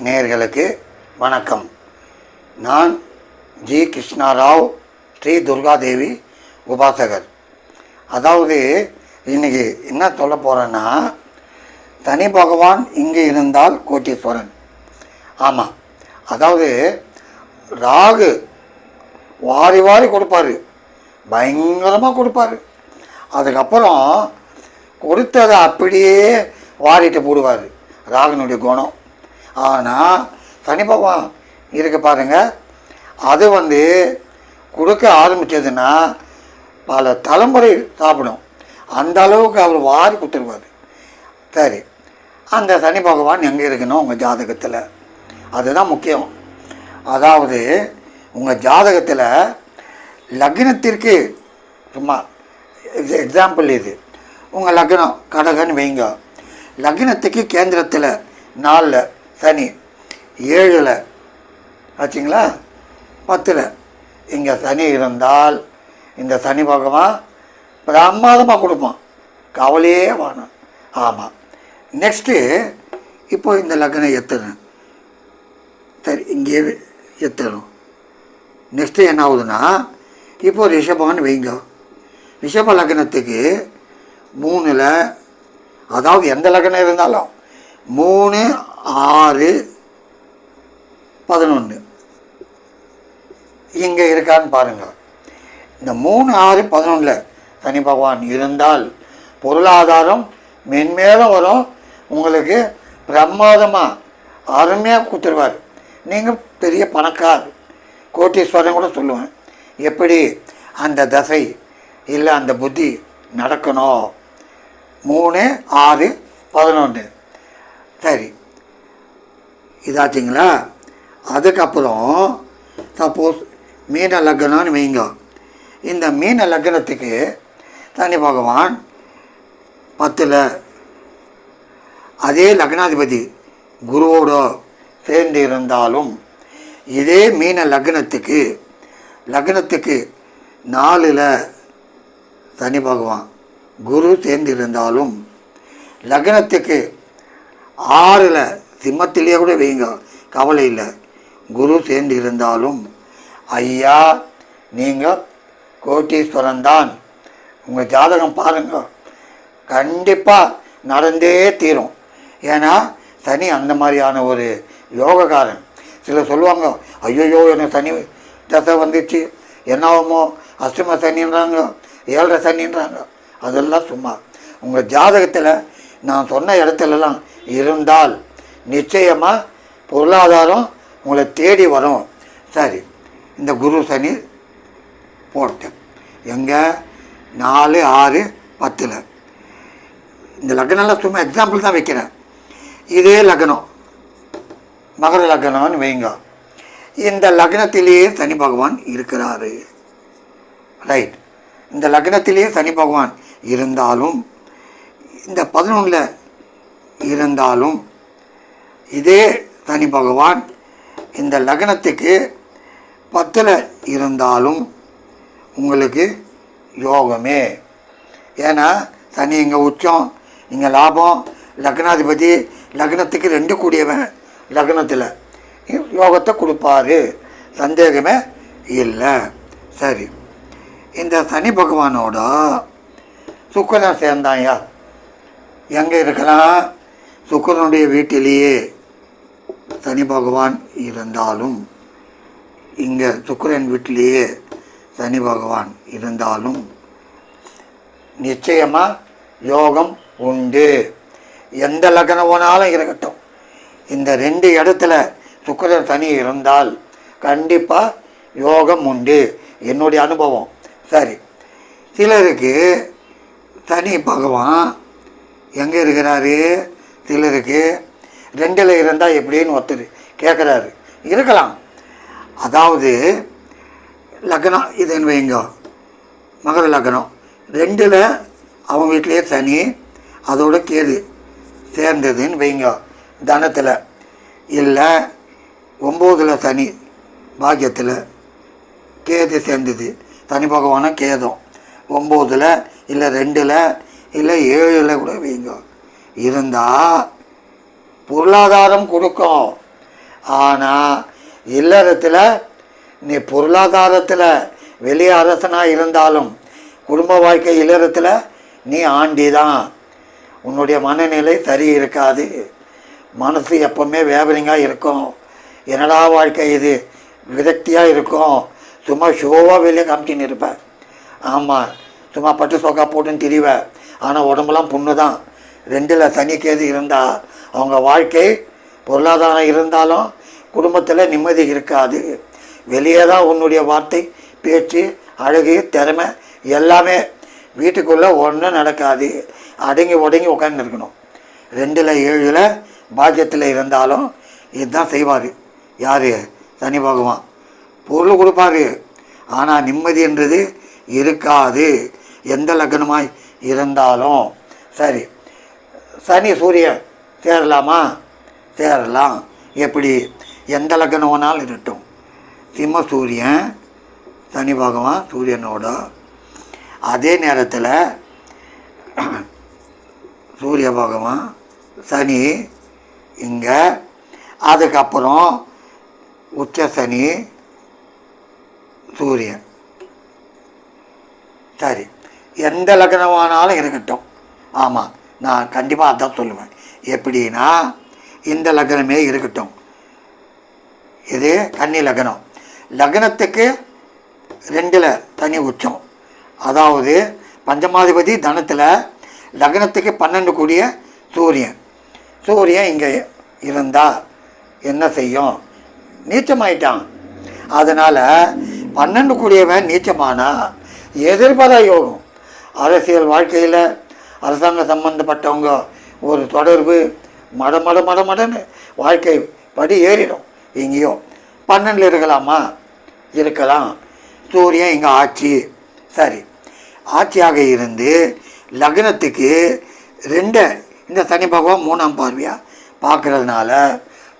நேர்களுக்கு வணக்கம். நான் ஜி. கிருஷ்ணாராவ் ஸ்ரீ துர்காதேவி உபாசகர். அதாவது இன்னைக்கு என்ன சொல்ல போகிறேன்னா தனி பகவான் இங்கே இருந்தால் கோட்டீஸ்வரன். ஆமாம் அதாவது ராகு வாரி வாரி கொடுப்பாரு. பயங்கரமாக கொடுப்பாரு. அதுக்கப்புறம் கொடுத்ததை அப்படியே வாரிட்டு போடுவார். ராகுனுடைய குணம். ஆனால் சனி பகவான் இருக்கு பாருங்கள் அது வந்து கொடுக்க ஆரம்பித்ததுன்னா பல தலைமுறை சாப்பிடும். அந்த அளவுக்கு அவர் வாரி கொடுத்துருவார். சரி அந்த சனி பகவான் எங்கே இருக்கணும் உங்கள் ஜாதகத்தில்? அதுதான் முக்கியம். அதாவது உங்கள் ஜாதகத்தில் லக்னத்திற்கு சும்மா எக்ஸாம்பிள் இது. உங்கள் லக்னம் கடகன்னு வைங்க. லக்னத்துக்கு கேந்திரத்தில் நாளில் சனி ஏழில் ஆச்சுங்களா? பத்தில். இங்கே சனி இருந்தால் இந்த சனி பகவான் பிரமாதமாக கொடுப்பான். கவலையே வேணும். ஆமாம் நெக்ஸ்ட்டு இப்போ இந்த லக்னம் எத்தனை? சரி இங்கே எத்தணும். நெக்ஸ்ட்டு என்ன ஆகுதுன்னா இப்போ ரிஷபம்னு வைங்க. ரிஷப லக்னத்துக்கு மூணில் அதாவது எந்த லக்னம் இருந்தாலும் மூணு ஆறு பதினொன்று இங்கே இருக்கான்னு பாருங்கள் இந்த மூணு ஆறு பதினொன்றில் சனி பகவான் இருந்தால் பொருளாதாரம் மென்மேலும் வரும். உங்களுக்கு பிரமாதமாக அருமையாக கொடுத்துருவார். நீங்கள் பெரிய பணக்கார். கோட்டீஸ்வரன் கூட சொல்லுவேன். எப்படி அந்த தசை இல்லை அந்த புத்தி நடக்கணும்? மூணு ஆறு பதினொன்று சரி. இதாச்சுங்களா? அதுக்கப்புறம் சப்போஸ் மீன லக்னம்னு வைங்க. இந்த மீன லக்னத்துக்கு சனி பகவான் பத்தில் அதே லக்னாதிபதி குருவோட சேர்ந்து இருந்தாலும் இதே மீன லக்னத்துக்கு லக்னத்துக்கு நாலில் சனி பகவான் குரு சேர்ந்து இருந்தாலும் லக்னத்துக்கு ஆறில் சிம்மத்திலேயே கூட வைங்க. கவலை இல்லை. குரு சேர்ந்து இருந்தாலும் ஐயா நீங்கள் கோட்டீஸ்வரன் தான். உங்கள் ஜாதகம் பாருங்கள் கண்டிப்பாக நடந்தே தீரும். ஏன்னா சனி அந்த மாதிரியான ஒரு யோகக்காரன். சிலர் சொல்லுவாங்க ஐயோயோ எனக்கு சனி தசை வந்துச்சு. என்னாகுமோ? அஷ்டம சனின்றாங்க ஏழரை சனின்றாங்க. அதெல்லாம் சும்மா. உங்கள் ஜாதகத்தில் நான் சொன்ன இடத்துலலாம் இருந்தால் நிச்சயமாக பொருளாதாரம் உங்களை தேடி வரும். சரி இந்த குரு சனி போட்டேன் எங்கே? நாலு ஆறு பத்தில். இந்த லக்னம்லாம் சும்மா எக்ஸாம்பிள் தான் வைக்கிறேன். இதே லக்னம். மகர லக்னம்னு வைங்க. இந்த லக்னத்திலேயே சனி பகவான் இருக்கிறாரு. ரைட் இந்த லக்னத்திலேயே சனி பகவான் இருந்தாலும் இந்த பதினொன்றில் இருந்தாலும் இதே சனி பகவான் இந்த லக்னத்துக்கு பத்தில் இருந்தாலும் உங்களுக்கு யோகமே. ஏன்னா சனி இங்கே உச்சம் இங்கே லாபம் லக்னாதிபதி லக்னத்துக்கு ரெண்டு கூடியவன் லக்னத்தில். யோகத்தை கொடுப்பாரு. சந்தேகமே இல்லை. சரி. இந்த சனி பகவானோட சுக்கரன் சேர்ந்தாயா? எங்கே இருக்கலாம்? சுக்கரனுடைய வீட்டிலேயே. சனி பகவான் இருந்தாலும் இங்கே சுக்கரன் வீட்டிலேயே சனி பகவான் இருந்தாலும் நிச்சயமாக யோகம் உண்டு. எந்த லக்னம் போனாலும் இருக்கட்டும். இந்த ரெண்டு இடத்துல சுக்கரன் சனி இருந்தால் கண்டிப்பாக யோகம் உண்டு. என்னுடைய அனுபவம். சரி. சிலருக்கு சனி பகவான் எங்கே இருக்கிறாரு? சிலருக்கு ரெண்டில் இருந்தால் எப்படின்னு ஒருத்தர் கேட்குறாரு இருக்கலாம். அதாவது லக்னம் இதுன்னு வைங்க. மகர லக்னம். ரெண்டில் அவன் வீட்டிலேயே சனி அதோட கேது சேர்ந்ததுன்னு வைங்க. தனத்தில். இல்லை ஒம்போதில் சனி பாக்கியத்தில் கேது சேர்ந்தது. சனி பகவானும் கேதம். ஒம்போதில் இல்லை ரெண்டில் இல்லை ஏழில் கூட வைங்க. இருந்தால் பொருளாதாரம் கொடுக்கும். ஆனால் இல்லறத்தில் நீ பொருளாதாரத்தில் வெளியே அரசனாக இருந்தாலும் குடும்ப வாழ்க்கை இல்லறத்தில் நீ ஆண்டி தான் உன்னுடைய மனநிலை சரி இருக்காது. மனசு எப்பவுமே வேவரிங்காக இருக்கும். என்னடா வாழ்க்கை இது? விரக்தியாக இருக்கும். சும்மா ஷோவாக வெளியே காமிச்சின்னு இருப்பேன் ஆமாம் சும்மா பட்டு சோக்கா போட்டுன்னு திரிவேன் ஆனால் உடம்புலாம் புண்ணு தான் ரெண்டில் சனி கேது இருந்தால் அவங்க வாழ்க்கை பொருளாதாரம் இருந்தாலும் குடும்பத்தில் நிம்மதி இருக்காது. வெளியே தான் உன்னுடைய வார்த்தை பேச்சு அழகு திறமை எல்லாமே வீட்டுக்குள்ளே ஒன்றும் நடக்காது. அடங்கி ஒடங்கி உட்காந்து இருக்கணும். ரெண்டில் ஏழில் பாக்கியத்தில் இருந்தாலும் இதுதான் செய்வார். யார்? சனி பகவான். பொருள் கொடுப்பாரு. ஆனால் நிம்மதின்றது இருக்காது. எந்த லக்னமாய் இருந்தாலும் சரி. சனி சூரியன். சேரலாமா சேரலாம் எப்படி? எந்த லக்னம் வேணாலும் இருக்கட்டும். சிம்ம சூரியன் சனி பகவான் சூரியனோட அதே நேரத்தில் சூரிய பகவான் சனி இங்கே. அதுக்கப்புறம் உச்ச சனி சூரியன். சரி. எந்த லக்னமானாலும் இருக்கட்டும். ஆமாம் நான் கண்டிப்பாக அதான் சொல்லுவேன். எப்படின்னா இந்த லக்னமே இருக்கட்டும். இது கன்னி லக்னம். லக்னத்துக்கு ரெண்டில் தனி உச்சம். அதாவது பஞ்சமாதிபதி தனத்தில் லக்னத்துக்கு பன்னெண்டு கூடிய சூரியன். சூரியன் இங்கே இருந்தால் என்ன செய்யும்? நீச்சமாயிட்டான். அதனால் பன்னெண்டு கூடியவன் நீச்சமானா எதிர்பாரா யோகம். அரசியல் வாழ்க்கையில் அரசாங்க சம்பந்தப்பட்டவங்க ஒரு தொடர்பு. மட மட மட மடன்னு வாழ்க்கை படி ஏறிடும். எங்கேயோ பன்னெண்டில் இருக்கலாமா? இருக்கலாம். சூரியன் இங்கே ஆட்சி. சரி. ஆட்சியாக இருந்து லக்னத்துக்கு ரெண்டு இந்த சனி பகவான் மூணாம் பார்வையாக பார்க்கறதுனால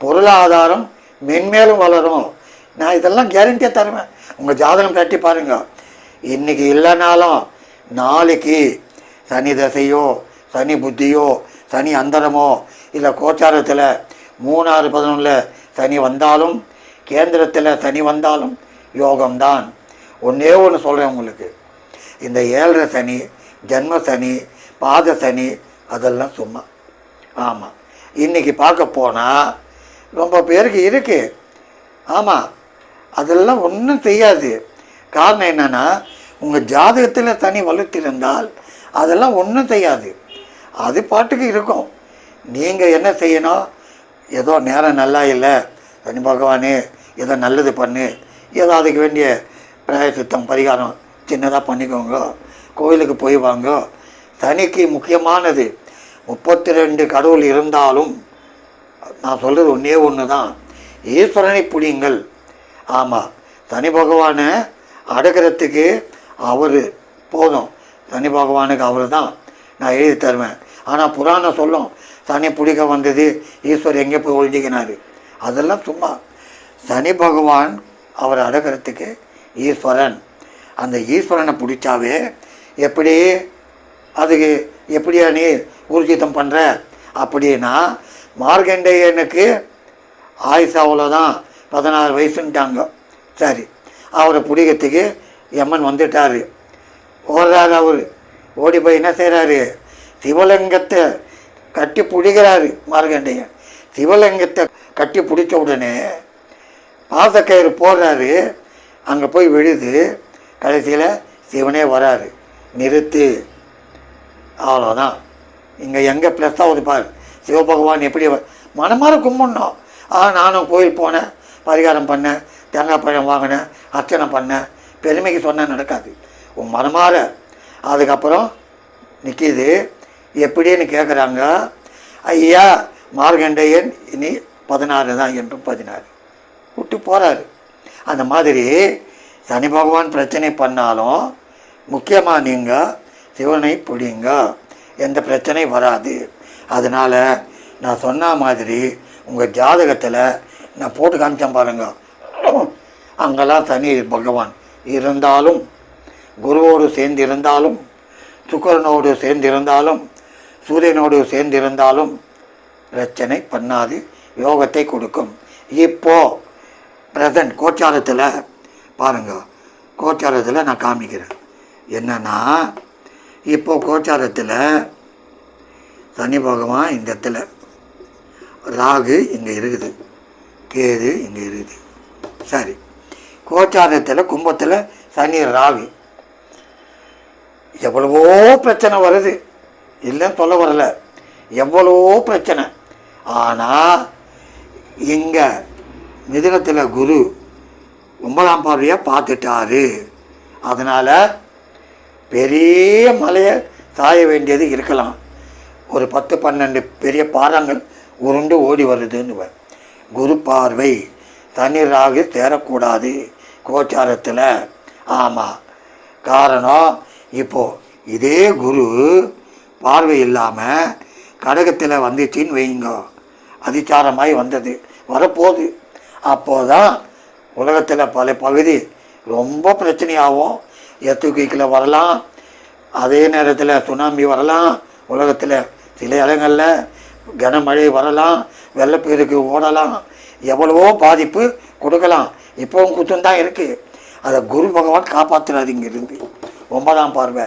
பொருளாதாரம் மென்மேலும் வளரும். நான் இதெல்லாம் கேரண்டியாக தருவேன். உங்கள் ஜாதகம் கட்டி பாருங்கள் இன்னைக்கு இல்லைனாலும் நாளைக்கு சனி தசையோ சனி புத்தியோ சனி அந்தரமோ இல்லை கோச்சாரத்தில் மூணாறு பதினொன்றில் சனி வந்தாலும் கேந்திரத்தில் சனி வந்தாலும் யோகம்தான். ஒன்றே ஒன்று சொல்கிறேன் உங்களுக்கு. இந்த ஏழரை சனி ஜென்ம சனி பாத சனி அதெல்லாம் சும்மா. ஆமாம் இன்றைக்கி பார்க்க போனால் ரொம்ப பேருக்கு இருக்குது ஆமாம் அதெல்லாம் ஒன்றும் செய்யாது. காரணம் என்னென்னா உங்கள் ஜாதகத்தில் தனி வலுத்திருந்தால் அதெல்லாம் ஒன்றும் செய்யாது. அது பாட்டுக்கு இருக்கும். நீங்கள் என்ன செய்யணும்? ஏதோ நேரம் நல்லா இல்லை. சனி பகவானே ஏதோ நல்லது பண்ணு. ஏதோ அதுக்கு வேண்டிய பிராயசித்தம் பரிகாரம் சின்னதாக பண்ணிக்கோங்க. கோயிலுக்கு போய் வாங்க. சனிக்கு முக்கியமானது முப்பத்தி ரெண்டு கடவுள் இருந்தாலும் நான் சொல்கிறது ஒன்றே ஒன்று தான் ஈஸ்வரனை புடியுங்கள் ஆமாம் சனி பகவானை அடக்கிறதுக்கு அவர் போதும். சனி பகவானுக்கு அவர் தான் நான் எழுதி தருவேன். ஆனால் புராணம் சொல்லும் சனி பிடிக்க வந்தது ஈஸ்வர் எங்கே போய் ஒழிஞ்சிக்கினார் அதெல்லாம் சும்மா சனி பகவான் அவரை அடக்கிறதுக்கு ஈஸ்வரன். அந்த ஈஸ்வரனை பிடிச்சாவே எப்படி அதுக்கு எப்படியா நீ ஊர்ஜிதம் பண்ணுற அப்படின்னா மார்கண்டேயனுக்கு ஆயுசு அவ்வளோதான் பதினாறு வயசுன்ட்டாங்க. சரி அவரை பிடிக்கிறதுக்கு எம்மன் வந்துட்டார். ஓடுறாரு அவர். ஓடி போய் என்ன செய்கிறாரு சிவலிங்கத்தை கட்டி பிடிக்கிறாரு மார்கண்டேயன். சிவலிங்கத்தை கட்டி பிடிச்ச உடனே பாசக்கயிறு போடுறாரு. அங்கே போய் விழுது. கடைசியில் சிவனே வராரு. நிறுத்து. அவ்வளோதான் இங்கே எங்கே ப்ளஸ்ஸாக ஆகுது பாரு. சிவபகவான் எப்படி வ- மனமார கும்பிடணும். ஆ நானும் கோயில் போனேன். பரிகாரம் பண்ணேன். தேங்காய் பழம் வாங்கினேன். அர்ச்சனை பண்ணேன். பெருமைக்கு சொன்னால் நடக்காது. உன் மனமார அதுக்கப்புறம் நிற்கிது எப்படின்னு கேட்குறாங்க ஐயா மார்கண்டேயன் இனி பதினாறு தான் என்றும் பதினாறு. விட்டு போகிறாரு அந்த மாதிரி சனி பகவான் பிரச்சனை பண்ணாலும் முக்கியமாக நீங்கள் சிவனை பிடிங்க. எந்த பிரச்சனை வராது. அதனால் நான் சொன்ன மாதிரி உங்கள் ஜாதகத்தில் நான் போட்டு காமிச்சேன் பாருங்கள் அங்கெல்லாம் சனி பகவான் இருந்தாலும் குருவோடு சேர்ந்து இருந்தாலும் சுக்கரனோடு சேர்ந்து இருந்தாலும் சூரியனோடு சேர்ந்து இருந்தாலும் பிரச்சனை பண்ணாது யோகத்தை கொடுக்கும். இப்போ பிரசன்ட் கோச்சாரத்தில் பாருங்க கோச்சாரத்தில் நான் காமிக்கிறேன். என்னன்னா இப்போ கோச்சாரத்தில் சனி பகவான் இந்த இடத்துல ராகு இங்கே இருக்குது கேது இங்கே இருக்குது. சரி கோச்சாரத்தில் கும்பத்தில் சனி ராகு. எவ்வளவோ பிரச்சனை வருது. இல்லைன்னு சொல்ல வரல. எவ்வளவோ பிரச்சனை. ஆனால் இங்கே மிதுனத்தில் குரு ஒன்பதாம் பார்வையாக பார்த்துட்டாரு. அதனால் பெரிய மலையை சாய வேண்டியது இருக்கலாம். ஒரு பத்து பன்னெண்டு பெரிய பாறாங்கள் உருண்டு ஓடி வருதுன்னு குரு பார்வை தண்ணீராக சேரக்கூடாது கோச்சாரத்தில். ஆமாம் காரணம் இப்போது இதே குரு பார்வை இல்லாமல் கடகத்தில் வந்துச்சின்னு வைங்க. அதிச்சாரமாய் வந்தது. வரப்போகுது. அப்போதான் உலகத்தில் பல பகுதி ரொம்ப பிரச்சனையாகும். எத்துக்கில் வரலாம். அதே நேரத்தில் சுனாமி வரலாம். உலகத்தில் சில இடங்களில் கனமழை வரலாம். வெள்ளப்பெருக்கு ஓடலாம். எவ்வளவோ பாதிப்பு கொடுக்கலாம். இப்போவும் குத்தம் தான் இருக்குது அதை குரு பகவான் காப்பாற்றுறாரு இங்கிருந்து. ஒன்பதாம் பார்வை.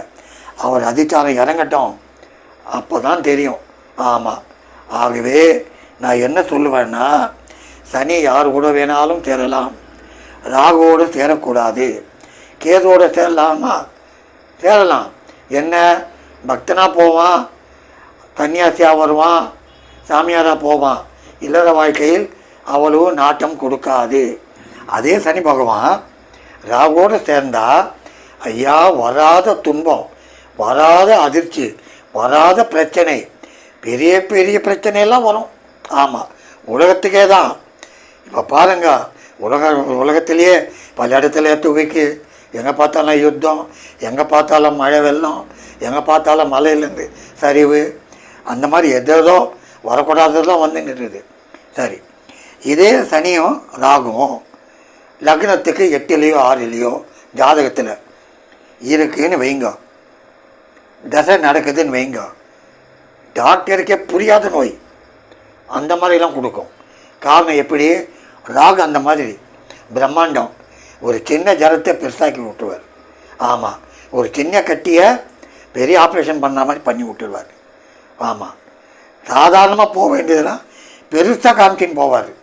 அவர் அதிச்சாரம் இறங்கட்டும். அப்போ தான் தெரியும். ஆமாம் ஆகவே நான் என்ன சொல்லுவேன்னா சனி யார் கூட வேணாலும் சேரலாம். ராகுவோடு சேரக்கூடாது. கேதுவோடு சேரலாமா? சேரலாம். என்ன? பக்தனாக போவான் கன்னியாசியாக வருவான் சாமியாராக போவான். இல்லற வாழ்க்கையில் அவ்வளவு நாட்டம் கொடுக்காது. அதே சனி பகவான் ராகுவோடு சேர்ந்தால் ஐயா வராத துன்பம் வராத அதிர்ச்சி வராத பிரச்சனை. பெரிய பெரிய பிரச்சனையெல்லாம் வரும். ஆமாம் உலகத்துக்கே தான் இப்போ பாருங்க உலக உலகத்திலேயே பல இடத்துல துவைக்கு. எங்கே பார்த்தாலும் யுத்தம் எங்கே பார்த்தாலும் மழை வெள்ளம் எங்கே பார்த்தாலும் மலையிலேருந்து சரிவு. அந்த மாதிரி எதேதோ வரக்கூடாததெல்லாம் வந்து நின்றுது சரி இதே சனியும் ராகும் லக்னத்துக்கு எட்டுலேயோ ஆறுலேயோ ஜாதகத்தில் இருக்குன்னு வைங்க. தசை நடக்குதுன்னு வைங்க. டாக்டருக்கே புரியாத நோய். அந்த மாதிரிலாம் கொடுக்கும். காரணம் எப்படி? ராகு அந்த மாதிரி. பிரம்மாண்டம். ஒரு சின்ன ஜரத்தை பெருசாக்கி விட்டுருவார். ஆமாம் ஒரு சின்ன கட்டியை பெரிய ஆப்ரேஷன் பண்ண மாதிரி பண்ணி விட்டுருவார். ஆமாம் சாதாரணமாக போக வேண்டியதெல்லாம் பெருசாக காமிச்சின்னு போவார்.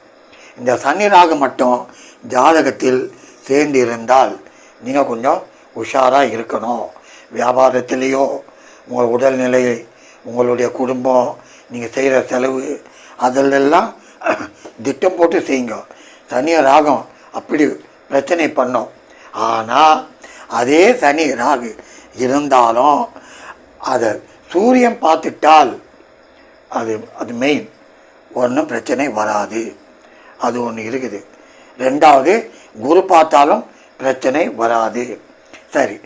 இந்த சனி ராகு மட்டும் ஜாதகத்தில் சேர்ந்து இருந்தால் நீங்கள் கொஞ்சம் உஷாராக இருக்கணும். வியாபாரத்திலேயோ உங்கள் உடல்நிலை உங்களுடைய குடும்பம் நீங்கள் செய்கிற செலவு அதிலெல்லாம் திட்டம் போட்டு செய்யுங்க. சனி ராகம் அப்படி பிரச்சனை பண்ணோம். ஆனால் அதே சனி ராகு இருந்தாலும் அதை சூரியன் பார்த்துட்டால் அது அது மெயின் ஒன்றும் பிரச்சனை வராது. அது ஒன்று இருக்குது. ரெண்டாவது குரு பார்த்தாலும் பிரச்சனை வராது. சரி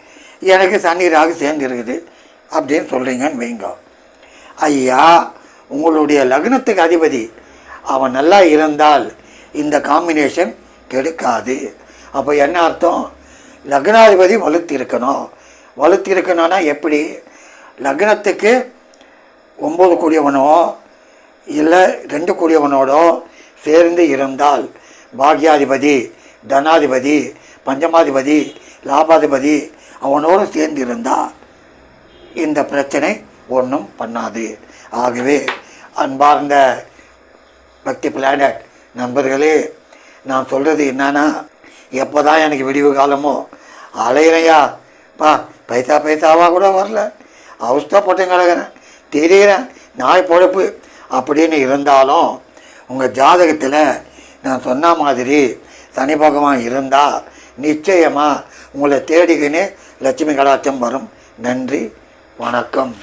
எனக்கு சனி ராகு சேர்ந்து இருக்குது. அப்படின்னு சொல்கிறீங்கன்னு வைங்க. ஐயா உங்களுடைய லக்னத்துக்கு அதிபதி. அவன் நல்லா இருந்தால் இந்த காம்பினேஷன் கெடுக்காது. அப்போ என்ன அர்த்தம்? லக்னாதிபதி வலுத்திருக்கணும். இருக்கணும் எப்படி? லக்னத்துக்கு ஒம்பது கூடியவனோ இல்லை ரெண்டு கூடியவனோடோ சேர்ந்து இருந்தால் பாக்யாதிபதி தனாதிபதி பஞ்சமாதிபதி லாபாதிபதி அவனோடு சேர்ந்து இருந்தால் இந்த பிரச்சனை ஒன்றும் பண்ணாது. ஆகவே அன்பார்ந்த பக்தி பிளானட் நண்பர்களே நான் சொல்கிறது என்னன்னா எப்போ தான் எனக்கு விடிவு காலமோ அலையிறையா பா பைசா பைசாவாக கூட வரல. அவஸ்தப்பட்டு கிடக்கிறேன் தெரிகிறேன் நாய் பொழப்பு அப்படின்னு இருந்தாலும் உங்கள் ஜாதகத்தில் நான் சொன்ன மாதிரி சனி பகவான் இருந்தால் நிச்சயமாக உங்களை தேடிக்கின்னு லட்சுமி கடாச்சம் வரும். நன்றி. வணக்கம்.